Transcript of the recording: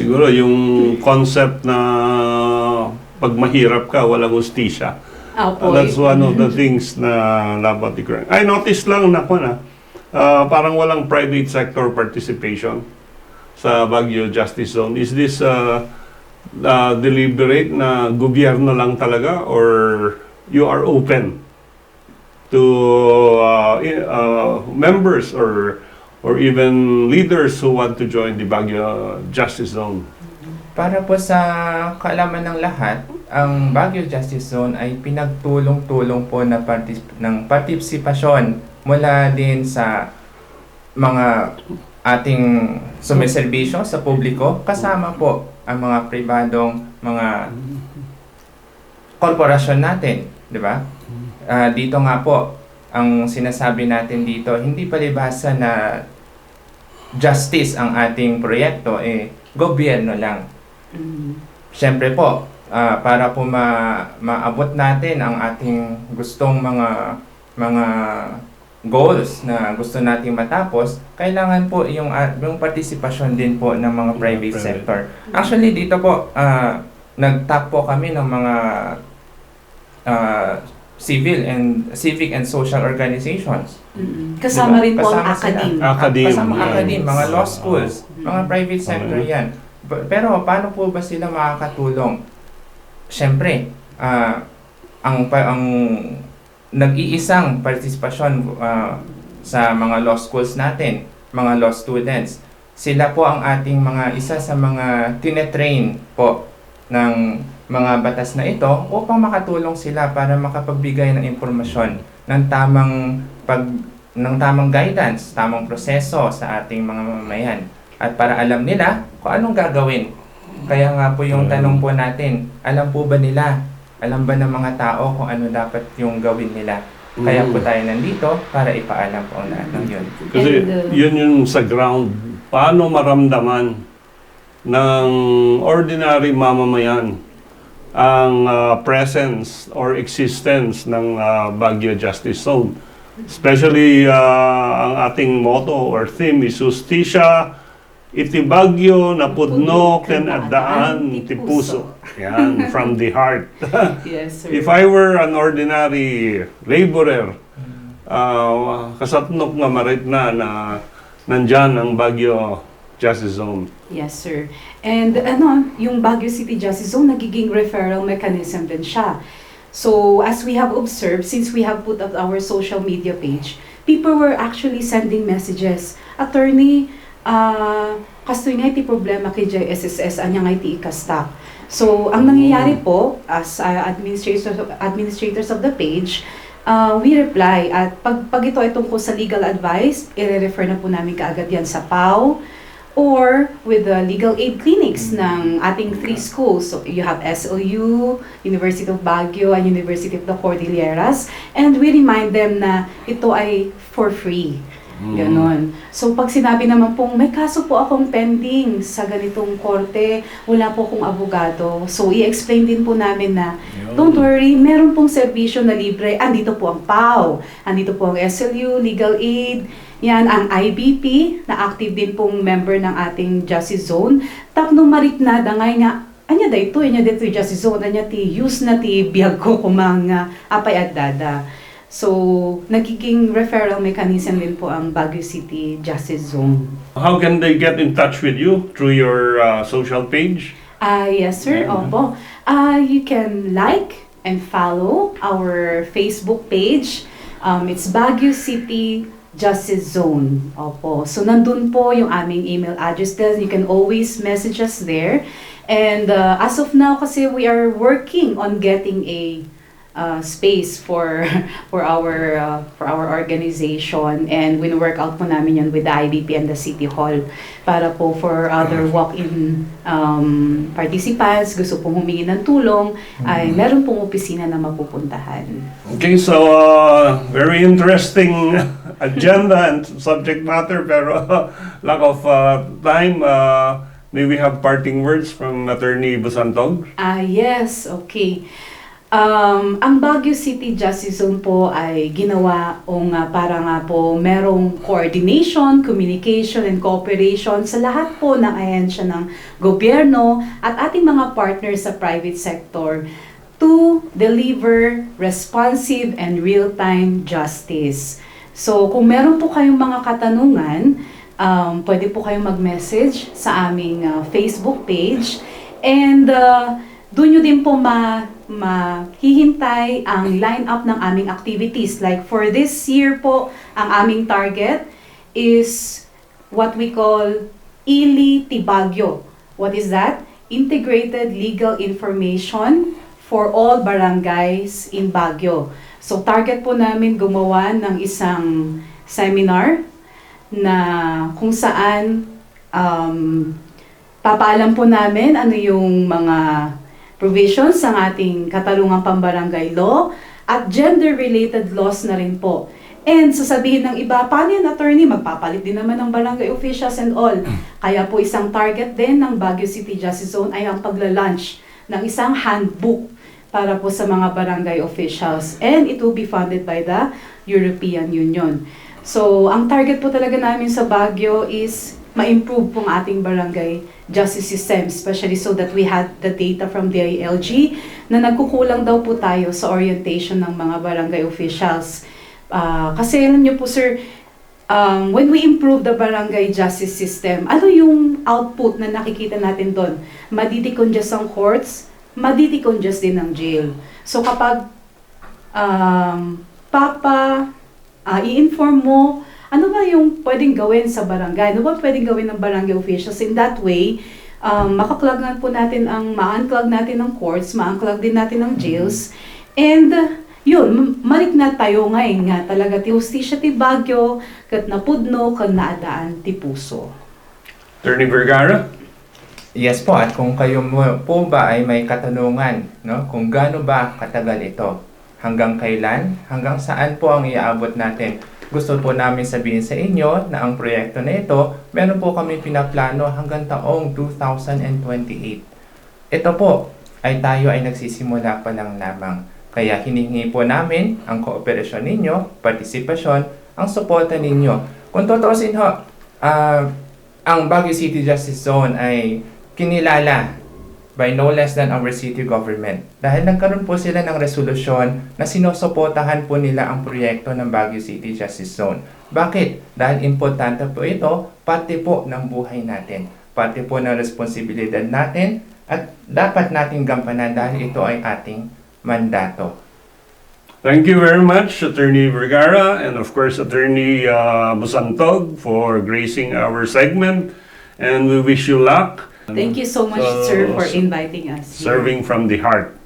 Siguro yung concept na pag mahirap ka, walang ustisya. Opo. That's one of the things na dapat i I noticed lang na po na ah, parang walang private sector participation sa Baguio Justice Zone. Is this uh, uh, deliberate na gobyerno lang talaga or you are open to uh, uh, members or or even leaders who want to join the Baguio Justice Zone? Para po sa kaalaman ng lahat, ang Baguio Justice Zone ay pinagtulong-tulong po na partis- ng partisipasyon mula din sa mga ating sumiserbisyo sa publiko kasama po ang mga pribadong mga korporasyon natin, di ba? Ah, dito nga po, ang sinasabi natin dito, hindi palibhasa na justice ang ating proyekto, eh, gobyerno lang. Mm. Siyempre po, ah, para po ma maabot natin ang ating gustong mga mga goals na gusto nating matapos, kailangan po yung ah, yung partisipasyon din po ng mga private Private. sector. Actually dito po ah, nag-tap po kami ng mga ah, civil and civic and social organizations. Mm. Kasama Diba? rin po ang Kasama sila. academe. Academe. Kasama yes. academe, mga law schools, Mm. mga private sector yan. P- Pero paano po ba sila makakatulong? Siyempre, ah, ang pa- ang nag-iisang partisipasyon ah, sa mga law schools natin, mga law students, sila po ang ating mga isa sa mga tinetrain po ng mga batas na ito upang makatulong sila para makapagbigay ng impormasyon ng tamang pag ng tamang guidance, tamang proseso sa ating mga mamamayan at para alam nila kung anong gagawin. Kaya nga po yung tanong po natin, alam po ba nila? Alam ba ng mga tao kung ano dapat yung gawin nila? Kaya po Mm. tayo nandito para ipaalam po lahat ng yun. Kasi yun yung sa ground. Paano maramdaman ng ordinary mamamayan ang uh, presence or existence ng uh, Baguio Justice Zone? Especially uh, ang ating motto or theme is Justisya, iti Baguio na pudno ken adaan ti puso. Yan, from the heart. Yes, sir. If I were an ordinary laborer, uh, kasatnok nga marit na na nandyan ang Baguio Justice Zone. Yes, sir. And ano, yung Baguio City Justice Zone, nagiging referral mechanism din siya. So, as we have observed, since we have put up our social media page, people were actually sending messages. Attorney, ah, kastoy nga iti problema kay JSSS, anya nga iti ikasta. So, ang nangyayari po, as ah, administrators, administrators of the page, ah, we reply at pag, pag ito ay tungkol sa legal advice, i-refer na po namin kaagad yan sa PAO, or with the legal aid clinics ng ating three schools. So you have SLU, University of Baguio, and University of the Cordilleras. And we remind them na ito ay for free. Ganon. So pag sinabi naman pong may kaso po akong pending sa ganitong korte, wala po akong abogado. So i-explain din po namin na Don't worry, meron pong serbisyo na libre. Andito po ang PAO, andito po ang SLU, Legal Aid, yan ang IBP, na active din pong member ng ating Justice Zone. Tapno marit na dangay nga, anya da ito, anya dito Justice Zone, anya ti use na ti biyag ko kumang uh, apay at dada. So, nagiging referral mechanism din po ang Baguio City Justice Zone. How can they get in touch with you? Through your uh, social page? Ah, yes sir, Yeah. opo. Ah, you can like and follow our Facebook page. Um, it's Baguio City Justice Zone. Opo. So nandun po yung aming email address. You can always message us there. And uh, as of now kasi we are working on getting a uh, space for for our uh, for our organization and win-work out po namin yan with the IBP and the City Hall para po for other walk-in um, participants gusto pong humingi ng tulong ay meron pong opisina na mapupuntahan. Okay, so uh, very interesting agenda and subject matter pero lack of uh, time. Uh, may we have parting words from Attorney Busantog? Ah, yes, okay. Um, ang Baguio City Justice Zone po ay ginawa o nga para nga po merong coordination, communication, and cooperation sa lahat po ng ahensya ng gobyerno at ating mga partners sa private sector to deliver responsive and real-time justice. So, kung meron po kayong mga katanungan, um, pwede po kayong mag-message sa aming uh, Facebook page. And uh, doon nyo din po ma mahihintay ang line-up ng aming activities. Like for this year po, ang aming target is what we call ILI Tibagyo. What is that? Integrated Legal Information for all barangays in Baguio. So target po namin gumawa ng isang seminar na kung saan um, papaalam po namin ano yung mga provisions ng ating katarungang pambarangay law at gender-related laws na rin po. And sasabihin ng iba, paano yan attorney? Magpapalit din naman ng barangay officials and all. Kaya po isang target din ng Baguio City Justice Zone ay ang pagla-launch ng isang handbook para po sa mga barangay officials. And it will be funded by the European Union. So, ang target po talaga namin sa Baguio is ma-improve pong ating barangay justice system, especially so that we had the data from the ILG na nagkukulang daw po tayo sa orientation ng mga barangay officials. Ah, kasi alam niyo po sir, um, when we improve the barangay justice system, ano yung output na nakikita natin doon? Madidicongest ang courts, madidicongest din ang jail. So kapag um, papa, ah, i-inform mo, ano ba yung pwedeng gawin sa barangay? Ano ba pwedeng gawin ng barangay officials? In that way, um, makaklagan po natin ang, ma-unclog natin ng courts, ma-unclog din natin ng jails, and uh, yun, malik na tayo ngayon nga talaga ti hustisya ti Baguio, kat napudno, kat naadaan ti puso. Attorney Vergara? Yes po, at kung kayo po ba ay may katanungan, no, kung gaano ba katagal ito, hanggang kailan, hanggang saan po ang iaabot natin. Gusto po namin sabihin sa inyo na ang proyekto na ito, meron po kami pinaplano hanggang taong 2028. Ito po ay tayo ay nagsisimula pa lang lamang. Kaya hinihingi po namin ang kooperasyon ninyo, partisipasyon, ang suporta ninyo. Kung totoosin ho, ah, ang Baguio City Justice Zone ay kinilala by no less than our city government. Dahil nagkaroon po sila ng resolusyon na sinusuportahan po nila ang proyekto ng Baguio City Justice Zone. Bakit? Dahil importante po ito, pati po ng buhay natin. Pati po ng responsibilidad natin at dapat nating gampanan dahil ito ay ating mandato. Thank you very much, Attorney Vergara, and of course, Attorney uh, Busantog for gracing our segment. And we wish you luck Thank you so much, sir, for uh, inviting us. here. serving from the heart.